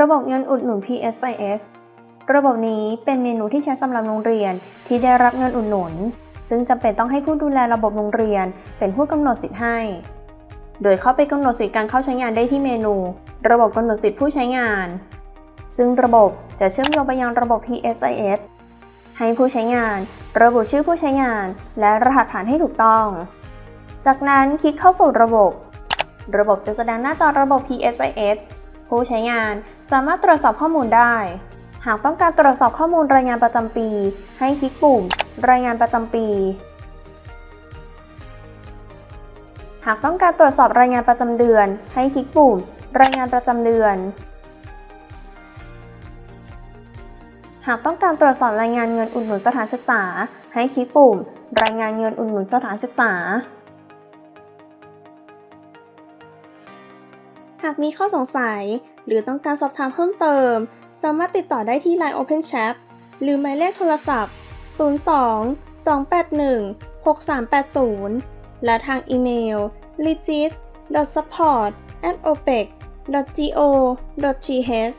ระบบเงินอุดหนุน PSIS ระบบนี้เป็นเมนูที่ใช้สำหรับโรงเรียนที่ได้รับเงินอุดหนุน ซึ่งจำเป็นต้องให้ผู้ดูแลระบบโรงเรียนเป็นผู้กำหนดสิทธิ์ให้ โดยเข้าไปกำหนดสิทธิการเข้าใช้งานได้ที่เมนู ระบบกำหนดสิทธิผู้ใช้งาน ซึ่งระบบจะเชื่อมโยงไปยังระบบ PSIS ให้ผู้ใช้งาน ระบุชื่อผู้ใช้งาน และรหัสผ่านให้ถูกต้อง จากนั้นคลิกเข้าสู่ระบบ ระบบจะแสดงหน้าจอระบบ PSIS ผู้ใช้งานสามารถตรวจสอบข้อมูลได้ หากต้องการตรวจสอบข้อมูลรายงานประจำปี ให้คลิกปุ่ม รายงานประจำปี หากต้องการตรวจสอบรายงานประจำเดือน ให้คลิกปุ่ม รายงานประจำเดือน หากต้องการตรวจสอบรายงานเงินอุดหนุนสถานศึกษา ให้คลิกปุ่ม รายงานเงินอุดหนุนสถานศึกษา หากมีข้อสงสัย หรือต้องการสอบถามเพิ่มเติม สามารถติดต่อได้ที่ Line Open Chat หรือหมายเลขโทรศัพท์ 02 281 6380 และทางอีเมล legit support opec go th